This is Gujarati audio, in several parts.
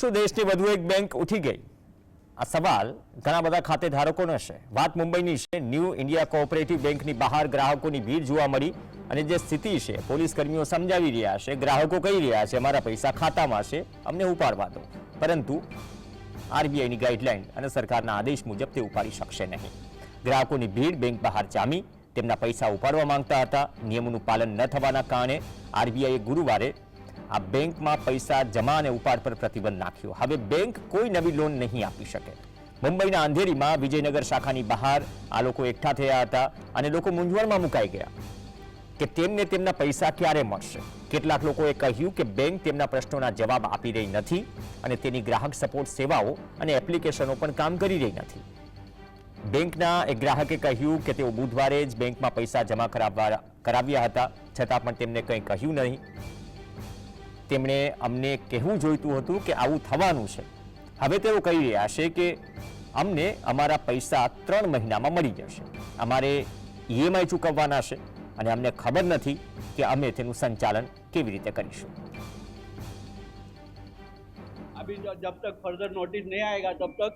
શું દેશની વધુ એક બેંક ઉઠી ગઈ. આ સવાલ ઘણા બધા ખાતેધારકોનો છે. વાત મુંબઈની છે. ન્યૂ ઇન્ડિયા કોઓપરેટિવ બેંકની બહાર ગ્રાહકોની ભીડ જોવા મળી અને જે સ્થિતિ છે, પોલીસ કર્મીઓ સમજાવી રહ્યા છે, ગ્રાહકો કહી રહ્યા છે, અમારા પૈસા ખાતામાં છે. અમને ઉપાડવા દો. પરંતુ આરબીઆઈની ગાઈડલાઈન અને સરકારના આદેશ મુજબ તે ઉપાડી શકશે નહીં. ગ્રાહકોની ભીડ બેંક બહાર જામી, તેમના પૈસા ઉપાડવા માંગતા હતા. નિયમોનું પાલન ન થવાના કારણે આરબીઆઈએ ગુરુવારે આ બેંકમાં પૈસા જમા અને ઉપાડ પર પ્રતિબંધ નાખ્યો. હવે બેંક કોઈ નવી લોન નહીં આપી શકે. મુંબઈના અંધેરીમાં વિજયનગર શાખાની બહાર આ લોકો એકઠા થયા હતા અને લોકો મૂંઝવણમાં મુકાઈ ગયા કે તેમને તેમના પૈસા ક્યારે મળશે. કેટલાક લોકોએ કહ્યું કે બેંક તેમના પ્રશ્નોના જવાબ આપી રહી નથી અને તેની ગ્રાહક સપોર્ટ સેવાઓ અને એપ્લિકેશનો પણ કામ કરી રહી નથી. બેંકના એક ગ્રાહકે કહ્યું કે તેઓ બુધવારે જ બેંકમાં પૈસા જમા કરાવવા કરાવ્યા હતા. છતાં પણ તેમને કંઈ કહ્યું નહીં. તેમણે અમને કહેવું જોઈતું હતું કે આવું થવાનું છે હવે તેઓ કહી રહ્યા છે કે અમને અમારા પૈસા ત્રણ મહિનામાં મળી જશે અમારે ઈએમઆઈ ચૂકવવાના છે અને અમને ખબર નથી કે અમે તેનું સંચાલન કેવી રીતે કરીશું अभी जो- जब तक फर्दर नोटिस नहीं आएगा तब तक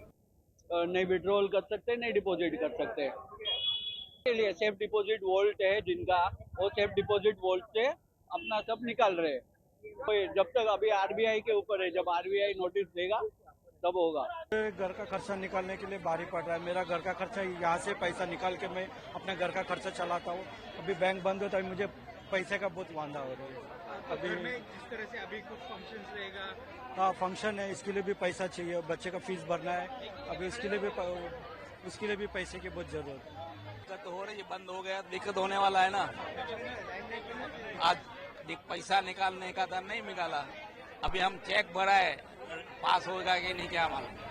अ, नहीं विड्रॉल कर सकते नहीं डिपॉजिट कर सकते के लिए सेफ डिपॉजिट वॉल्ट है जिनका वो सेफ डिपॉजिट वॉल्ट से अपना सब निकाल रहे हैं तो ये जब तक अभी आरबीआई के ऊपर है जब आरबीआई नोटिस देगा तब होगा। घर का खर्चा निकालने के लिए भारी पड़ रहा है। मेरा घर का खर्चा यहाँ से पैसा निकाल के मैं अपने घर का खर्चा चलाता हूँ। अभी बैंक बंद हो तो अभी मुझे पैसे का बहुत वांधा हो रहा है। अभी जिस तरह से अभी कुछ फ़ंक्शन रहेगा? हाँ फ़ंक्शन है इसके लिए भी पैसा चाहिए। बच्चे का फ़ीस भरना है। अभी उसके लिए भी उसके लिए भी पैसे की बहुत ज़रूरत है। दिक्कत हो रही है बंद हो गया दिक्कत होने वाला है ना। आज दिक- पैसा निकालने का था नहीं निकाला अभी हम चेक भरा है पास होगा कि नहीं क्या मालूम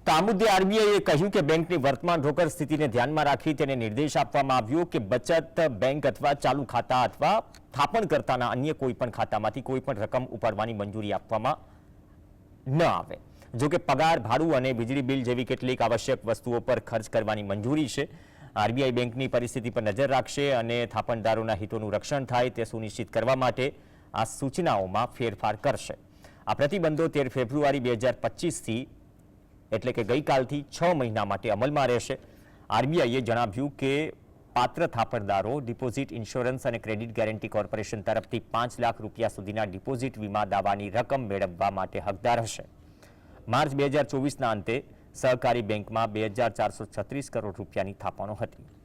તો આ મુદ્દે આરબીઆઈએ કહ્યું કે બેંકની વર્તમાન રોકડ સ્થિતિને ધ્યાનમાં રાખી તેને નિર્દેશ આપવામાં આવ્યો કે બચત બેંક અથવા ચાલુ ખાતા અથવા થાપણકર્તાના અન્ય કોઈ પણ ખાતામાંથી કોઈ પણ રકમ ઉપાડવાની મંજૂરી આપવામાં ન આવે જો કે પગાર ભાડું અને વીજળી બિલ જેવી કેટલીક આવશ્યક વસ્તુઓ પર ખર્ચ કરવાની મંજૂરી છે આરબીઆઈ બેંકની પરિસ્થિતિ પર નજર રાખશે અને થાપણદારોના હિતોનું રક્ષણ થાય તે સુનિશ્ચિત કરવા માટે આ સૂચનાઓમાં ફેરફાર કરશે. આ પ્રતિબંધો તેર ફેબ્રુઆરી બે હજાર પચીસથી એટલે કે ગઈકાલથી છ મહિના માટે અમલમાં રહેશે. આરબીઆઈએ જણાવ્યું કે પાત્ર થાપણદારો ડિપોઝિટ ઇન્સ્યોરન્સ અને ક્રેડિટ ગેરંટી કોર્પોરેશન તરફથી પાંચ લાખ રૂપિયા સુધીના ડિપોઝિટ વીમા દાવાની રકમ મેળવવા માટે હકદાર હશે. માર્ચ બે હજાર ચોવીસના અંતે સહકારી બેંકમાં બે હજાર ચારસો છત્રીસ કરોડ રૂપિયાની થાપણો હતી.